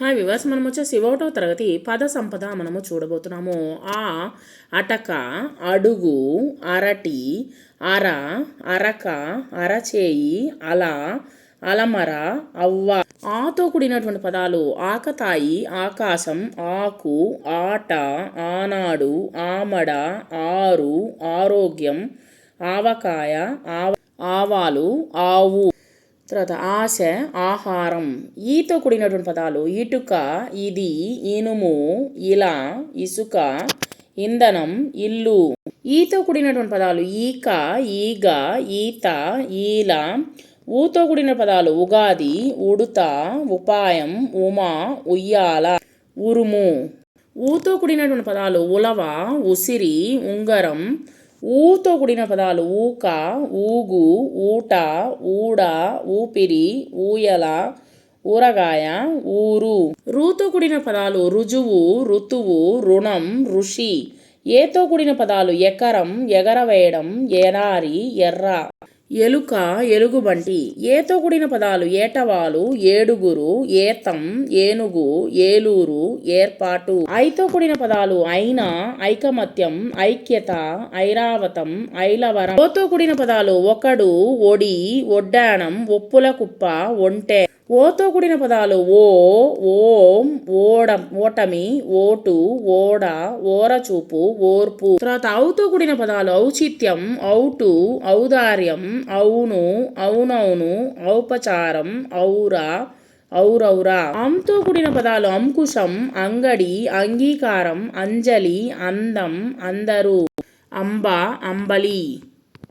Hi viewers మనం వచ్చేసి ఒకటో తరగతి పద సంపద మనము చూడబోతున్నాము. ఆ అటక అడుగు అరటి అర అరక అరచేయి అల అలమర అవ్వ. ఆతో కూడినటువంటి పదాలు ఆకతాయి ఆకాశం ఆకు ఆట ఆనాడు ఆమడ ఆరు ఆరోగ్యం ఆవకాయ ఆవ ఆవాలు ఆవు. తర్వాత ఆశ ఆహారం ఈతో కూడినటువంటి పదాలు ఇటుక ఇది ఇనుము ఇలా ఇసుక ఇంధనం ఇల్లు. ఈతో కూడినటువంటి పదాలు ఈక ఈగ ఈత ఈల. ఊతో కూడిన పదాలు ఉగాది ఉడుత ఉపాయం ఉమా ఉయ్యాల. ఉరుము. ఊతో కూడినటువంటి పదాలు ఉలవ ఉసిరి ఉంగరం. ఊతో కూడిన పదాలు ఊక ఊగు ఊట ఊడ ఊపిరి ఊయల ఊరగాయ ఊరు. రూతో కూడిన పదాలు రుజువు ఋతువు రుణం ఋషి. ఏతో కూడిన పదాలు ఎకరం ఎగరవేయడం ఎరారి ఎర్ర. ఎలుక ఎలుగుబంటి ఏతో కూడిన పదాలు ఏటవాలు ఏడుగురు ఏతం ఏనుగు ఏలూరు ఏర్పాటు. ఐతో కూడిన పదాలు అయిన ఐకమత్యం ఐక్యత ఐరావతం ఐలవరం. ఓతో కూడిన పదాలు ఒకడు ఒడి ఒడ్డాణం ఒప్పుల కుప్ప ఒంటె. ఓతో కూడిన పదాలు ఓ ఓం ఓడం ఓటమి ఓటు ఓడ ఓరచూపు ఓర్పు. తర్వాత అవుతో కూడిన పదాలు ఔచిత్యం ఔటు ఔదార్యం అవును అవునవును ఔపచారం ఔరా ఔరౌరా. అంతో కూడిన పదాలు అంకుశం అంగడి అంగీకారం అంజలి అందం అందరు. అంబ అంబలి.